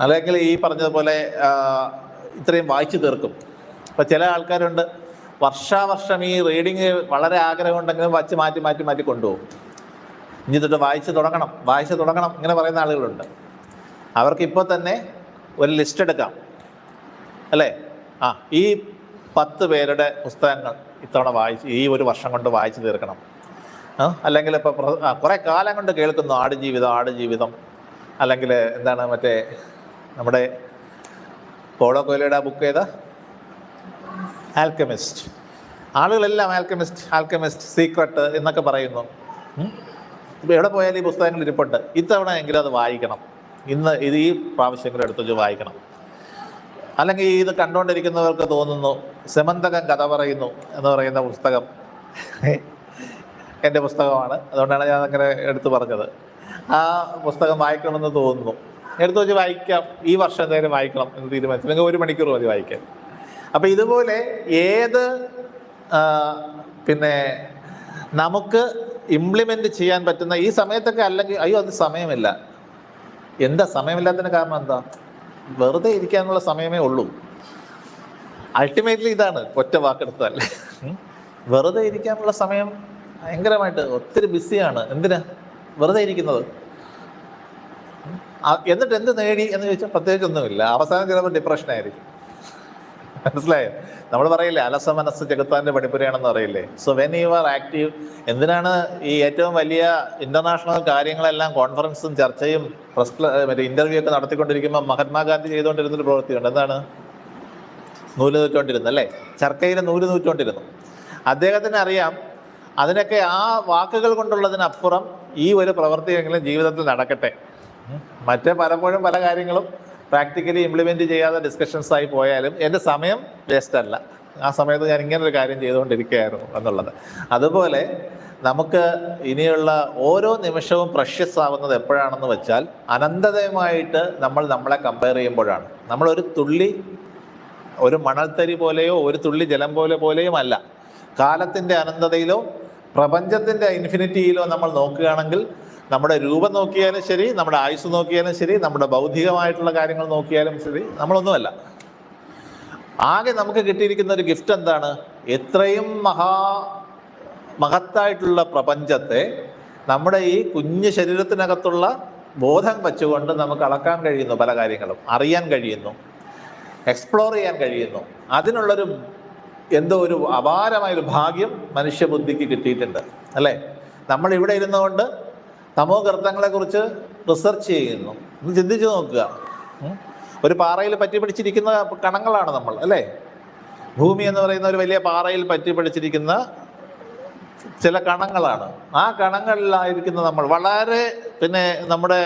അല്ലെങ്കിൽ ഈ പറഞ്ഞതുപോലെ ഇത്രയും വായിച്ചു തീർക്കും. ഇപ്പം ചില ആൾക്കാരുണ്ട് വർഷാവർഷം ഈ റീഡിങ് വളരെ ആഗ്രഹമുണ്ടെങ്കിലും വച്ച് മാറ്റി മാറ്റി മാറ്റി കൊണ്ടുപോകും. ഇനി തൊട്ട് വായിച്ച് തുടങ്ങണം വായിച്ച് തുടങ്ങണം ഇങ്ങനെ പറയുന്ന ആളുകളുണ്ട്. അവർക്ക് ഇപ്പോൾ തന്നെ ഒരു ലിസ്റ്റ് എടുക്കാം. അല്ലേ? ആ ഈ പത്ത് പേരുടെ പുസ്തകങ്ങൾ ഇത്തവണ വായിച്ച് ഈ ഒരു വർഷം കൊണ്ട് വായിച്ചു തീർക്കണം. അല്ലെങ്കിൽ ഇപ്പോൾ കുറേ കാലം കൊണ്ട് കേൾക്കുന്നു ആടുജീവിതം ആടുജീവിതം. അല്ലെങ്കിൽ എന്താണ് മറ്റേ നമ്മുടെ പോളോ കൊയിലയുടെ ബുക്ക് ഏതാ? ആൽക്കമിസ്റ്റ് ആളുകളെല്ലാം ആൽക്കമിസ്റ്റ് ആൽക്കമിസ്റ്റ് സീക്രട്ട് എന്നൊക്കെ പറയുന്നു. ഉം. ഇപ്പൊ എവിടെ പോയാലും ഈ പുസ്തകങ്ങൾ ഇരിപ്പുണ്ട്. ഇത്തവണ എങ്കിലും അത് വായിക്കണം. ഇന്ന് ഇത് ഈ പ്രാവശ്യങ്ങളും എടുത്തു വായിക്കണം. അല്ലെങ്കിൽ ഇത് കണ്ടുകൊണ്ടിരിക്കുന്നവർക്ക് തോന്നുന്നു സെമന്തകം കഥ പറയുന്നു എന്ന് പറയുന്ന പുസ്തകം. എന്റെ പുസ്തകമാണ്. അതുകൊണ്ടാണ് ഞാൻ അങ്ങനെ എടുത്തു പറഞ്ഞത്. ആ പുസ്തകം വായിക്കണമെന്ന് തോന്നുന്നു. എടുത്തു വെച്ച് വായിക്കാം. ഈ വർഷം എന്തായാലും വായിക്കണം എന്ന് തീരുമാനിച്ചു. നിങ്ങൾ ഒരു മണിക്കൂർ മതി വായിക്കാൻ. അപ്പം ഇതുപോലെ ഏത് പിന്നെ നമുക്ക് ഇംപ്ലിമെന്റ് ചെയ്യാൻ പറ്റുന്ന ഈ സമയത്തൊക്കെ അല്ലെങ്കിൽ അയ്യോ അത് സമയമില്ല. എന്താ സമയമില്ലാത്തതിന് കാരണം എന്താ? വെറുതെ ഇരിക്കാനുള്ള സമയമേ ഉള്ളൂ. അൾട്ടിമേറ്റ്ലി ഇതാണ്. ഒറ്റ വാക്കെടുത്തതല്ലേ. വെറുതെ ഇരിക്കാനുള്ള സമയം ഭയങ്കരമായിട്ട് ഒത്തിരി ബിസിയാണ്. എന്തിനാ? വെറുതെ ഇരിക്കുന്നത്? എന്നിട്ട് എന്ത് നേടി എന്ന് ചോദിച്ചാൽ പ്രത്യേകിച്ച് ഒന്നുമില്ല. അവസാനം ചിലപ്പോൾ ഡിപ്രഷൻ ആയിരിക്കും. മനസ്സിലായോ? നമ്മൾ പറയില്ലേ അലസ മനസ്സ് ജഗത്താന്റെ പണിപ്പുരയാണെന്ന് പറയില്ലേ? So when you are active എന്തിനാണ് ഈ ഏറ്റവും വലിയ ഇന്റർനാഷണൽ കാര്യങ്ങളെല്ലാം കോൺഫറൻസും ചർച്ചയും പ്രസ് മറ്റേ ഇന്റർവ്യൂ ഒക്കെ നടത്തിക്കൊണ്ടിരിക്കുമ്പോൾ മഹാത്മാഗാന്ധി ചെയ്തുകൊണ്ടിരുന്നൊരു പ്രവൃത്തിയുണ്ട്. എന്താണ്? നൂൽ നൂറ്റോണ്ടിരുന്നു അല്ലേ? ചർക്കയിൽ നൂൽ നൂറ്റോണ്ടിരുന്നു അദ്ദേഹത്തിന് അറിയാം അതിനൊക്കെ ആ വാക്കുകൾ കൊണ്ടുള്ളതിനപ്പുറം ഈ ഒരു പ്രവൃത്തിയെങ്കിലും ജീവിതത്തിൽ നടക്കട്ടെ. മറ്റേ പലപ്പോഴും പല കാര്യങ്ങളും പ്രാക്ടിക്കലി ഇംപ്ലിമെന്റ് ചെയ്യാതെ ഡിസ്കഷൻസ് ആയി പോയാലും എന്റെ സമയം വേസ്റ്റ് അല്ല. ആ സമയത്ത് ഞാൻ ഇങ്ങനെ ഒരു കാര്യം ചെയ്തുകൊണ്ടിരിക്കുകയായിരുന്നു എന്നുള്ളത്. അതുപോലെ നമുക്ക് ഇനിയുള്ള ഓരോ നിമിഷവും പ്രഷ്യസ് ആവുന്നത് എപ്പോഴാണെന്ന് വെച്ചാൽ അനന്തതയുമായിട്ട് നമ്മൾ നമ്മളെ കമ്പയർ ചെയ്യുമ്പോഴാണ്. നമ്മൾ ഒരു തുള്ളി ഒരു മണൽത്തരി പോലെയോ ഒരു തുള്ളി ജലം പോലെ പോലെയും അല്ല കാലത്തിന്റെ അനന്തതയിലോ പ്രപഞ്ചത്തിന്റെ ഇൻഫിനിറ്റിയിലോ നമ്മൾ നോക്കുകയാണെങ്കിൽ നമ്മുടെ രൂപം നോക്കിയാലും ശരി നമ്മുടെ ആയുസ് നോക്കിയാലും ശരി നമ്മുടെ ബൗദ്ധികമായിട്ടുള്ള കാര്യങ്ങൾ നോക്കിയാലും ശരി നമ്മളൊന്നുമല്ല. ആകെ നമുക്ക് കിട്ടിയിരിക്കുന്ന ഒരു ഗിഫ്റ്റ് എന്താണ്? എത്രയും മഹാ മഹത്തായിട്ടുള്ള പ്രപഞ്ചത്തെ നമ്മുടെ ഈ കുഞ്ഞു ശരീരത്തിനകത്തുള്ള ബോധം വെച്ചുകൊണ്ട് നമുക്ക് അളക്കാൻ കഴിയുന്നു പല കാര്യങ്ങളും അറിയാൻ കഴിയുന്നു എക്സ്പ്ലോർ ചെയ്യാൻ കഴിയുന്നു. അതിനുള്ളൊരു എന്തോ ഒരു അപാരമായൊരു ഭാഗ്യം മനുഷ്യബുദ്ധിക്ക് കിട്ടിയിട്ടുണ്ട് അല്ലേ? നമ്മൾ ഇവിടെ ഇരുന്നുകൊണ്ട് തമോ കുറിച്ച് റിസർച്ച് ചെയ്യുന്നു. ഒന്ന് ചിന്തിച്ചു നോക്കുക. ഒരു പാറയിൽ പറ്റി പിടിച്ചിരിക്കുന്ന കണങ്ങളാണ് നമ്മൾ അല്ലേ? ഭൂമി എന്ന് പറയുന്ന ഒരു വലിയ പാറയിൽ പറ്റി പിടിച്ചിരിക്കുന്ന ചില കണങ്ങളാണ്. ആ കണങ്ങളിലായിരിക്കുന്ന നമ്മൾ വളരെ പിന്നെ നമ്മുടെ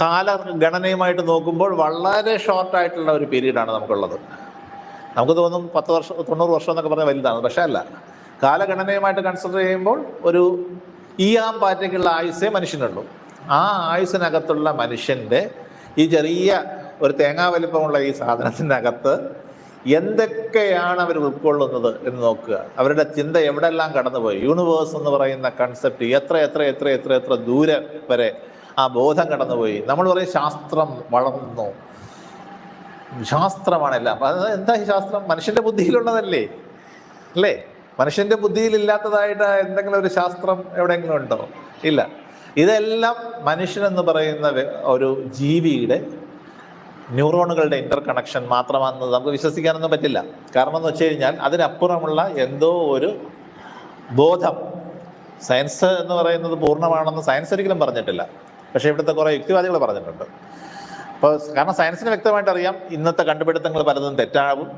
കാലഗണനയുമായിട്ട് നോക്കുമ്പോൾ വളരെ ഷോർട്ടായിട്ടുള്ള ഒരു പീരീഡാണ് നമുക്കുള്ളത്. നമുക്ക് തോന്നും പത്ത് വർഷം തൊണ്ണൂറ് വർഷം എന്നൊക്കെ പറഞ്ഞാൽ വലുതാണ് പക്ഷേ അല്ല. കാലഗണനയുമായിട്ട് കൺസിഡർ ചെയ്യുമ്പോൾ ഒരു ഈയാം പാറ്റയ്ക്കുള്ള ആയുസ്സേ മനുഷ്യനുള്ളൂ. ആ ആയുസ്സിനകത്തുള്ള മനുഷ്യന്റെ ഈ ചെറിയ ഒരു തേങ്ങാ വലിപ്പമുള്ള ഈ സാധനത്തിന്റെ അകത്ത് എന്തൊക്കെയാണ് അവർ ഉൾക്കൊള്ളുന്നത് എന്ന് നോക്കുക. അവരുടെ ചിന്ത എവിടെല്ലാം കടന്നുപോയി? യൂണിവേഴ്സ് എന്ന് പറയുന്ന കൺസെപ്റ്റ് എത്ര എത്ര എത്ര എത്ര എത്ര ദൂരെ വരെ ആ ബോധം കടന്നുപോയി. നമ്മൾ പറയും ശാസ്ത്രം വളർന്നു. ശാസ്ത്രമാണെല്ലാം അത് എന്താ ഈ ശാസ്ത്രം? മനുഷ്യന്റെ ബുദ്ധിയിലുള്ളതല്ലേ? അല്ലേ? മനുഷ്യന്റെ ബുദ്ധിയിൽ ഇല്ലാത്തതായിട്ട് എന്തെങ്കിലും ഒരു ശാസ്ത്രം എവിടെയെങ്കിലും ഉണ്ടോ? ഇല്ല. ഇതെല്ലാം മനുഷ്യൻ എന്ന് പറയുന്ന ഒരു ജീവിയുടെ ന്യൂറോണുകളുടെ ഇന്റർ കണക്ഷൻ മാത്രമാണെന്ന് നമുക്ക് വിശ്വസിക്കാനൊന്നും പറ്റില്ല. കാരണം എന്ന് വെച്ച് കഴിഞ്ഞാൽ അതിനപ്പുറമുള്ള എന്തോ ഒരു ബോധം സയൻസ് എന്ന് പറയുന്നത് പൂർണമാണെന്ന് സയൻസ് ഒരിക്കലും പറഞ്ഞിട്ടില്ല. പക്ഷേ ഇവിടുത്തെ കുറേ യുക്തിവാദികൾ പറഞ്ഞിട്ടുണ്ട്. അപ്പോൾ കാരണം സയൻസിന് വ്യക്തമായിട്ട് അറിയാം ഇന്നത്തെ കണ്ടുപിടുത്തങ്ങൾ പലതും തെറ്റാകും.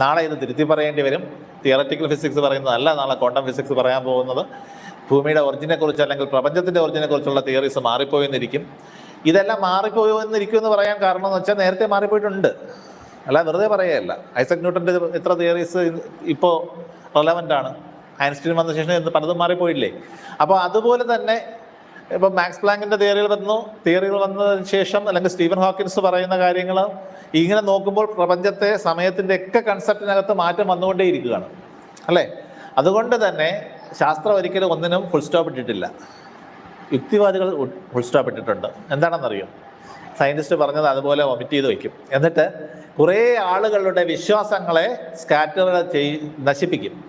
നാളെ ഇത് തിരുത്തി പറയേണ്ടി വരും. തിയററ്റിക്കൽ ഫിസിക്സ് പറയുന്നതല്ല നാളെ ക്വാണ്ടം ഫിസിക്സ് പറയാൻ പോകുന്നത്. ഭൂമിയുടെ ഒറിജിനെ കുറിച്ച് അല്ലെങ്കിൽ പ്രപഞ്ചത്തിന്റെ ഒറിജിനെക്കുറിച്ചുള്ള തിയറീസ് മാറിപ്പോയെന്നിരിക്കും. ഇതെല്ലാം മാറിപ്പോയെന്നിരിക്കും എന്ന് പറയാൻ കാരണം എന്ന് വെച്ചാൽ നേരത്തെ മാറിപ്പോയിട്ടുണ്ട്. അല്ല വെറുതെ പറയുകയല്ല. ഐസക് ന്യൂട്ടന്റെ എത്ര തിയറീസ് ഇപ്പോൾ റെലവന്റ് ആണ്. ഐൻസ്റ്റീൻ വന്ന ശേഷം പലതും മാറിപ്പോയില്ലേ? അപ്പോൾ അതുപോലെ തന്നെ ഇപ്പൊ മാക്സ് പ്ലാങ്കിന്റെ തിയറികൾ വന്നു. തിയറികൾ വന്നതിന് ശേഷം അല്ലെങ്കിൽ സ്റ്റീവൻ ഹോക്കിൻസ് പറയുന്ന കാര്യങ്ങൾ ഇങ്ങനെ നോക്കുമ്പോൾ പ്രപഞ്ചത്തെ സമയത്തിന്റെ ഒക്കെ കൺസെപ്റ്റിനകത്ത് മാറ്റം വന്നുകൊണ്ടേയിരിക്കുകയാണ് അല്ലേ? അതുകൊണ്ട് തന്നെ ശാസ്ത്രം ഒരിക്കലും ഒന്നിനും ഫുൾ സ്റ്റോപ്പ് ഇട്ടിട്ടില്ല. യുക്തിവാദികൾ ഫുൾ സ്റ്റോപ്പ് ഇട്ടിട്ടുണ്ട്. എന്താണെന്നറിയോ? സയന്റിസ്റ്റ് പറഞ്ഞത് അതുപോലെ വൊമിറ്റ് ചെയ്ത് വയ്ക്കും. എന്നിട്ട് കുറേ ആളുകളുടെ വിശ്വാസങ്ങളെ സ്കാറ്റർ ചെയ് നശിപ്പിക്കും.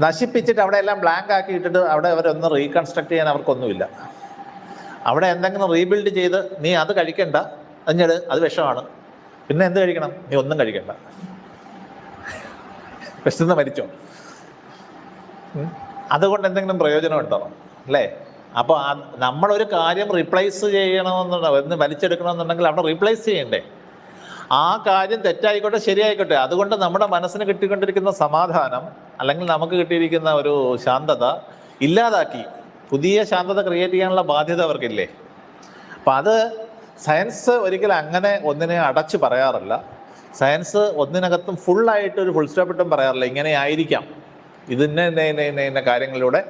നശിപ്പിച്ചിട്ട് അവിടെ എല്ലാം ബ്ലാങ്ക് ആക്കി ഇട്ടിട്ട് അവിടെ അവരൊന്ന് റീകൺസ്ട്രക്ട് ചെയ്യാൻ അവർക്കൊന്നുമില്ല. അവിടെ എന്തെങ്കിലും റീബിൽഡ് ചെയ്ത് നീ അത് കഴിക്കണ്ട. എന്നിട്ട് അത് വിഷമാണ്. പിന്നെ എന്ത് കഴിക്കണം? നീ ഒന്നും കഴിക്കണ്ട. വിശന്ന് മരിച്ചോ? അതുകൊണ്ട് എന്തെങ്കിലും പ്രയോജനം ഉണ്ടോ? അല്ലേ? അപ്പോൾ നമ്മളൊരു കാര്യം റീപ്ലേസ് ചെയ്യണമെന്നുണ്ടോ? എന്ന് വലിച്ചെടുക്കണമെന്നുണ്ടെങ്കിൽ അവിടെ റീപ്ലേസ് ചെയ്യണ്ടേ? ആ കാര്യം തെറ്റായിക്കോട്ടെ ശരിയായിക്കോട്ടെ. അതുകൊണ്ട് നമ്മുടെ മനസ്സിന് കിട്ടിക്കൊണ്ടിരിക്കുന്ന സമാധാനം അല്ലെങ്കിൽ നമുക്ക് കിട്ടിയിരിക്കുന്ന ഒരു ശാന്തത ഇല്ലാതാക്കി പുതിയ ശാന്തത ക്രിയേറ്റ് ചെയ്യാനുള്ള ബാധ്യത അവർക്കില്ലേ? അപ്പം അത് സയൻസ് ഒരിക്കലും അങ്ങനെ ഒന്നിനെ അടച്ചു പറയാറില്ല. സയൻസ് ഒന്നിനകത്തും ഫുള്ളായിട്ട് ഒരു ഫുൾ സ്റ്റോപ്പ് ഇട്ടും പറയാറില്ല. ഇങ്ങനെ ആയിരിക്കാം. ഇതിന്ന ഇന്ന കാര്യങ്ങളിലൂടെ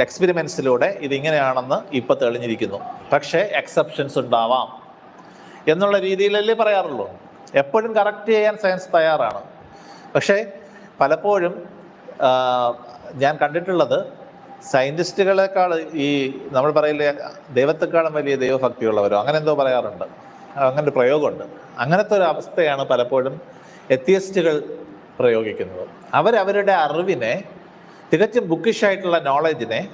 എക്സ്പെരിമെൻസിലൂടെ ഇതിങ്ങനെയാണെന്ന് ഇപ്പം തെളിഞ്ഞിരിക്കുന്നു. പക്ഷേ എക്സെപ്ഷൻസ് ഉണ്ടാവാം. എന്നുള്ള രീതിയിലല്ലേ പറയാറുള്ളൂ. എപ്പോഴും കറക്റ്റ് ചെയ്യാൻ സയൻസ് തയ്യാറാണ്. പക്ഷേ പലപ്പോഴും ഞാൻ കണ്ടിട്ടുള്ളത് സയന്റിസ്റ്റുകളെക്കാൾ ഈ നമ്മൾ പറയില്ലേ ദൈവത്തെക്കാളും വലിയ ദൈവഭക്തിയുള്ളവരോ അങ്ങനെ എന്തോ പറയാറുണ്ട്. അങ്ങനെ ഒരു പ്രയോഗമുണ്ട്. അങ്ങനത്തെ ഒരു അവസ്ഥയാണ് പലപ്പോഴും എത്തിയസ്റ്റുകൾ പ്രയോഗിക്കുന്നത്. അവരവരുടെ അറിവിനെ തികച്ചും ബുക്കിഷായിട്ടുള്ള നോളജിനെ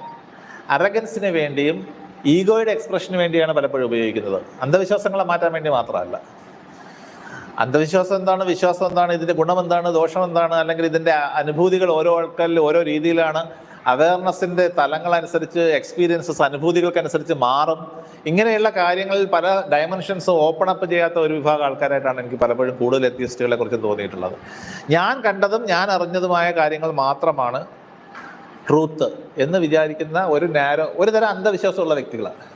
അറഗൻസിന് വേണ്ടിയും ഈഗോയുടെ എക്സ്പ്രഷന് വേണ്ടിയാണ് പലപ്പോഴും ഉപയോഗിക്കുന്നത്. അന്ധവിശ്വാസങ്ങളെ മാറ്റാൻ വേണ്ടി മാത്രമല്ല. അന്ധവിശ്വാസം എന്താണ്? വിശ്വാസം എന്താണ്? ഇതിന്റെ ഗുണം എന്താണ്? ദോഷം എന്താണ്? അല്ലെങ്കിൽ ഇതിന്റെ അനുഭൂതികൾ ഓരോ ആൾക്കാരിൽ ഓരോ രീതിയിലാണ് അവയർനെസ്സിന്റെ തലങ്ങളനുസരിച്ച് എക്സ്പീരിയൻസസ് അനുഭൂതികൾക്കനുസരിച്ച് മാറും. ഇങ്ങനെയുള്ള കാര്യങ്ങളിൽ പല ഡയമെൻഷൻസ് ഓപ്പൺ അപ്പ് ചെയ്യാത്ത ഒരു വിഭാഗം ആൾക്കാരായിട്ടാണ് എനിക്ക് പലപ്പോഴും കൂടുതൽ എത്തിയസ്റ്റുകളെ കുറിച്ച് തോന്നിയിട്ടുള്ളത്. ഞാൻ കണ്ടതും ഞാൻ അറിഞ്ഞതുമായ കാര്യങ്ങൾ മാത്രമാണ് ട്രൂത്ത് എന്ന് വിചാരിക്കുന്ന ഒരു നേരം ഒരു തരം അന്ധവിശ്വാസമുള്ള വ്യക്തികളാണ്.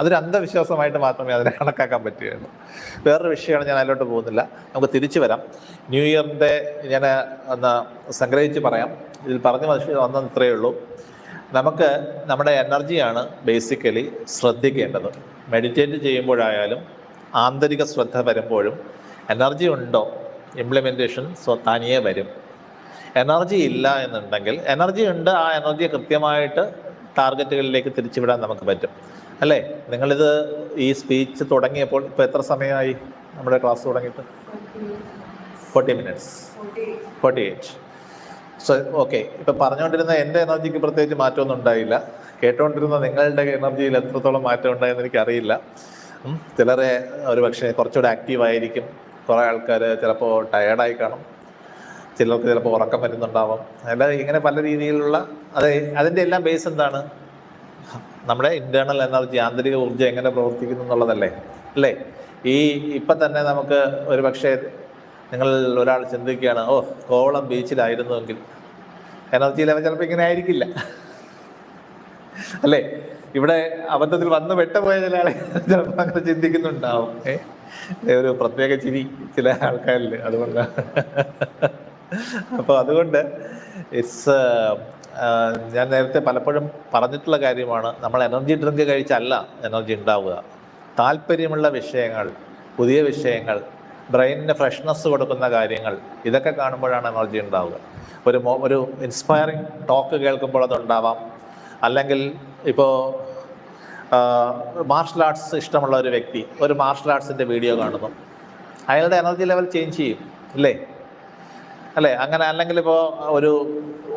അതൊരു അന്ധവിശ്വാസമായിട്ട് മാത്രമേ അതിനെ കണക്കാക്കാൻ പറ്റുകയുള്ളൂ. വേറൊരു വിഷയമാണ് ഞാൻ അതിലോട്ട് പോകുന്നില്ല. നമുക്ക് തിരിച്ചു വരാം. ന്യൂ ഇയറിന്റെ ഞാൻ ഒന്ന് സംഗ്രഹിച്ച് പറയാം. ഇതിൽ പറഞ്ഞ മനുഷ്യർ വന്നത് ഇത്രയേ ഉള്ളൂ. നമുക്ക് നമ്മുടെ എനർജിയാണ് ബേസിക്കലി ശ്രദ്ധിക്കേണ്ടത്. മെഡിറ്റേറ്റ് ചെയ്യുമ്പോഴായാലും ആന്തരിക ശ്രദ്ധ വരുമ്പോഴും എനർജി ഉണ്ടോ? ഇംപ്ലിമെന്റേഷൻ സ്വ വരും. എനർജി ഇല്ല എന്നുണ്ടെങ്കിൽ എനർജി ഉണ്ട് ആ എനർജിയെ കൃത്യമായിട്ട് ടാർഗറ്റുകളിലേക്ക് തിരിച്ചുവിടാൻ നമുക്ക് പറ്റും. അല്ലേ? നിങ്ങളിത് ഈ സ്പീച്ച് തുടങ്ങിയപ്പോൾ ഇപ്പോൾ എത്ര സമയമായി നമ്മുടെ ക്ലാസ് തുടങ്ങിയിട്ട്? Forty minutes forty eight so okay ഇപ്പം പറഞ്ഞുകൊണ്ടിരുന്ന എന്റെ എനർജിക്ക് പ്രത്യേകിച്ച് മാറ്റമൊന്നും ഉണ്ടായില്ല. കേട്ടുകൊണ്ടിരുന്ന നിങ്ങളുടെ എനർജിയിൽ എത്രത്തോളം മാറ്റം ഉണ്ടായെന്ന് എനിക്കറിയില്ല. ചിലരെ ഒരു പക്ഷേ കുറച്ചുകൂടെ ആക്റ്റീവായിരിക്കും കുറേ ആൾക്കാർ ചിലപ്പോൾ ടയേർഡായി കാണും. ചിലർക്ക് ചിലപ്പോൾ ഉറക്കം വരുന്നുണ്ടാവാം. അല്ല ഇങ്ങനെ പല രീതിയിലുള്ള അത് അതിന്റെ എല്ലാം ബേസ് എന്താണ്? നമ്മുടെ ഇന്റേണൽ എനർജി ആന്തരിക ഊർജം എങ്ങനെ പ്രവർത്തിക്കുന്നു എന്നുള്ളതല്ലേ? അല്ലേ? ഈ ഇപ്പം തന്നെ നമുക്ക് ഒരു പക്ഷേ നിങ്ങൾ ഒരാൾ ചിന്തിക്കുകയാണ് ഓ കോവളം ബീച്ചിലായിരുന്നുവെങ്കിൽ എനർജി ലെവൽ ചിലപ്പോൾ ഇങ്ങനെ ആയിരിക്കില്ല. അല്ലേ? ഇവിടെ അബദ്ധത്തിൽ വന്ന് വെട്ടപോയ ചില ആളെ ചിലപ്പോൾ അങ്ങനെ ചിന്തിക്കുന്നുണ്ടാവും. ഏ? ഒരു പ്രത്യേക ചിരി ചില ആൾക്കാരിൽ അതുകൊണ്ട് അപ്പോൾ അതുകൊണ്ട് ഇറ്റ്സ് ഞാൻ നേരത്തെ പലപ്പോഴും പറഞ്ഞിട്ടുള്ള കാര്യമാണ് നമ്മൾ എനർജി ഡ്രിങ്ക് കഴിച്ചല്ല എനർജി ഉണ്ടാവുക. താല്പര്യമുള്ള വിഷയങ്ങൾ പുതിയ വിഷയങ്ങൾ ബ്രെയിനിന് ഫ്രഷ്നെസ് കൊടുക്കുന്ന കാര്യങ്ങൾ ഇതൊക്കെ കാണുമ്പോഴാണ് എനർജി ഉണ്ടാവുക. ഒരു ഒരു ഇൻസ്പയറിങ് ടോക്ക് കേൾക്കുമ്പോൾ അതുണ്ടാവാം. അല്ലെങ്കിൽ ഇപ്പോൾ മാർഷൽ ആർട്സ് ഇഷ്ടമുള്ള ഒരു വ്യക്തി ഒരു മാർഷൽ ആർട്സിന്റെ വീഡിയോ കാണുന്നു. അയാളുടെ എനർജി ലെവൽ ചേഞ്ച് ചെയ്യും ഇല്ലേ? അല്ലേ? അങ്ങനെ അല്ലെങ്കിൽ ഇപ്പോ ഒരു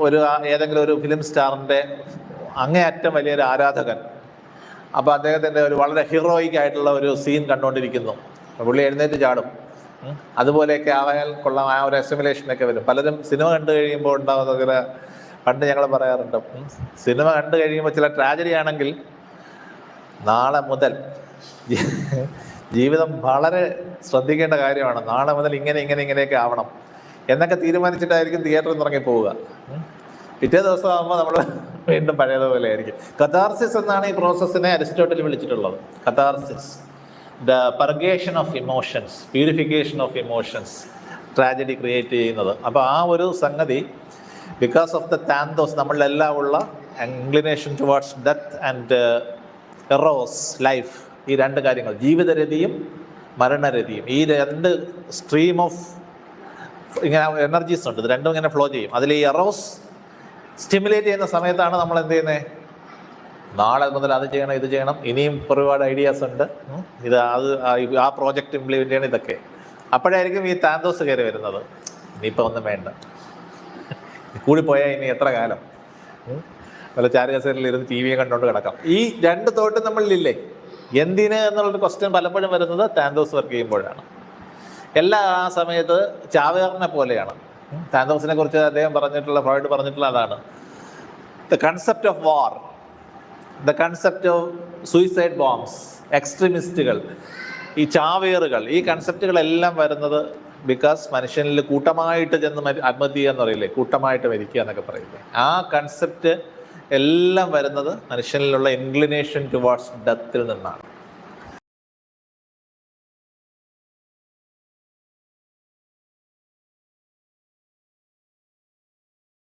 ഒരു ഏതെങ്കിലും ഒരു ഫിലിം സ്റ്റാറിന്റെ അങ്ങേയറ്റം വലിയൊരു ആരാധകൻ. അപ്പോൾ അദ്ദേഹത്തിന്റെ ഒരു വളരെ ഹീറോയിക് ആയിട്ടുള്ള ഒരു സീൻ കണ്ടുകൊണ്ടിരിക്കുന്നു. പുള്ളി എഴുന്നേറ്റ് ചാടും. അതുപോലെയൊക്കെ ആവാൻ കൊള്ളാം. ആ ഒരു ഒക്കെ വരും. പലരും സിനിമ കണ്ടു കഴിയുമ്പോൾ ഉണ്ടാകുന്ന ചില പണ്ട് ഞങ്ങൾ പറയാറുണ്ട്. സിനിമ കണ്ടു കഴിയുമ്പോൾ ചില ട്രാജഡി ആണെങ്കിൽ നാളെ മുതൽ ജീവിതം വളരെ ശ്രദ്ധിക്കേണ്ട കാര്യമാണ്. നാളെ മുതൽ ഇങ്ങനെ ഇങ്ങനെ ഇങ്ങനെയൊക്കെ ആവണം. എന്നൊക്കെ തീരുമാനിച്ചിട്ടായിരിക്കും തിയേറ്ററിൽ നിന്ന് ഇറങ്ങി പോവുക. പിറ്റേ ദിവസം ആകുമ്പോൾ നമ്മൾ വീണ്ടും പഴയതുപോലെ ആയിരിക്കും. കഥാർസിസ് എന്നാണ് ഈ പ്രോസസ്സിനെ Aristotle വിളിച്ചിട്ടുള്ളത്. Catharsis. The purgation of emotions purification of emotions tragedy create ചെയ്യുന്നത്. അപ്പോൾ ആ ഒരു സംഗതി ബിക്കോസ് ഓഫ് ദ താൻതോസ് നമ്മളിലെല്ലാം ഉള്ള inclination towards death and Eros life ഈ രണ്ട് കാര്യങ്ങൾ ജീവിതരതിയും മരണരതിയും ഈ രണ്ട് സ്ട്രീം ഓഫ് ഇങ്ങനെ എനർജീസ് ഉണ്ട്. ഇത് രണ്ടും ഇങ്ങനെ ഫ്ലോ ചെയ്യും. അതിൽ ഈ എറോസ് സ്റ്റിമുലേറ്റ് ചെയ്യുന്ന സമയത്താണ് നമ്മൾ എന്ത് ചെയ്യുന്നത് നാളെ മുതൽ അത് ചെയ്യണം ഇത് ചെയ്യണം. ഇനിയും ഒരുപാട് ഐഡിയാസ് ഉണ്ട്. ഇത് അത് ആ- പ്രോജക്റ്റ് ഇംപ്ലിമെന്റ് ചെയ്യണം ഇതൊക്കെ. അപ്പോഴായിരിക്കും ഈ താന്തോസ് കയറി വരുന്നത്. ഇനിയിപ്പോൾ ഒന്നും വേണ്ട. കൂടിപ്പോയാൽ ഇനി എത്ര കാലം. വല്ല ചാരുകസേരയിൽ ഇരുന്ന് ടി വിയെ കണ്ടുകൊണ്ട് കിടക്കാം. ഈ രണ്ട് തോട്ടും നമ്മളിലില്ലേ? എന്തിന് എന്നുള്ളൊരു ക്വസ്റ്റ്യൻ പലപ്പോഴും വരുന്നത് താന്തോസ് വർക്ക് ചെയ്യുമ്പോഴാണ്. എല്ലാ ആ സമയത്ത് ചാവേറിനെ പോലെയാണ്. ഉം. താന്തോസിനെ കുറിച്ച് അദ്ദേഹം പറഞ്ഞിട്ടുള്ള ഫ്രോയിഡ് പറഞ്ഞിട്ടുള്ള അതാണ്. The concept of war the concept of suicide bombs എക്സ്ട്രീമിസ്റ്റുകൾ ഈ ചാവേറുകൾ ഈ കൺസെപ്റ്റുകളെല്ലാം വരുന്നത് ബിക്കോസ് മനുഷ്യനിൽ കൂട്ടമായിട്ട് ചെന്ന് ആത്മഹത്യ എന്ന് പറയില്ലേ? കൂട്ടമായിട്ട് മരിക്കുക എന്നൊക്കെ പറയില്ലേ? ആ കൺസെപ്റ്റ് എല്ലാം വരുന്നത് മനുഷ്യനിലുള്ള ഇൻക്ലിനേഷൻ ടുവാർഡ്സ് ഡെത്തിൽ നിന്നാണ്.